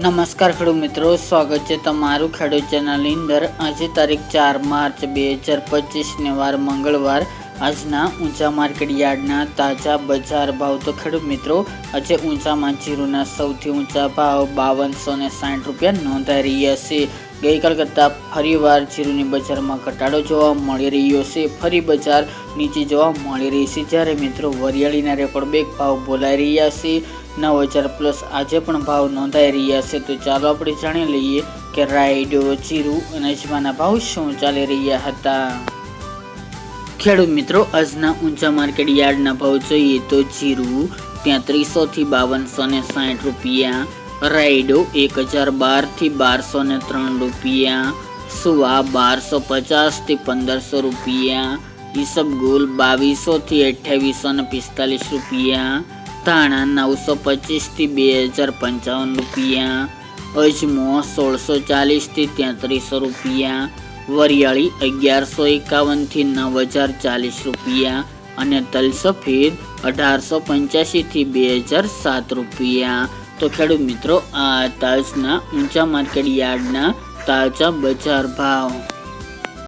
નમસ્કાર ખેડૂત મિત્રો, સ્વાગત છે તમારું ખેડૂત ચેનલની અંદર. આજે તારીખ ચાર માર્ચ બે હજાર પચીસને વાર મંગળવાર. આજના ઊંચા માર્કેટ યાર્ડના તાજા બજાર ભાવ. તો ખેડૂત મિત્રો, આજે ઊંચામાં જીરુના સૌથી ઊંચા ભાવ બાવનસો ને સાઠ રૂપિયા નોંધાઈ રહ્યા છે. ગઈકાલ કરતાં ફરીવાર જીરુની બજારમાં ઘટાડો જોવા મળી રહ્યો છે. ફરી બજાર નીચે જોવા મળી રહી છે. જ્યારે મિત્રો વરિયાળીના રેકોર્ડ બેક ભાવ બોલાઈ રહ્યા છે. નવ હજાર પ્લસ આજે પણ ભાવ નોંધાઈ રહ્યા છે. તો ચાલો આપણે જાણી લઈએ કે રાઈડ જીરું અને અજમાના ભાવ શું ચાલી રહ્યા હતા. ખેડૂત મિત્રો, આજના ઊંચા માર્કેટ યાર્ડના ભાવ જોઈએ તો જીરું ત્યાં ત્રીસોથી બાવનસો ને સાઠ રૂપિયા રાઈડો એક હજાર બારથી બારસો ને ત્રણ રૂપિયા, સુવા બારસો પચાસથી પંદરસો રૂપિયા ઈસબગુલ બાવીસોથી અઠ્યાવીસો ને પિસ્તાલીસ રૂપિયા, ધાણા નવસો પચીસથી બે હજાર પંચાવન રૂપિયા, અજમો સોળસો ચાલીસથી તેત્રીસો રૂપિયા, વરિયાળી અગિયારસો એકાવનથી નવ હજાર ચાલીસ રૂપિયા અને તલ સફેદ અઢારસો પંચ્યાસીથી બે હજાર સાત રૂપિયા. તો ખેડૂત મિત્રો આ તાજના ઊંચા માર્કેટ યાર્ડના તાજા બજાર ભાવ.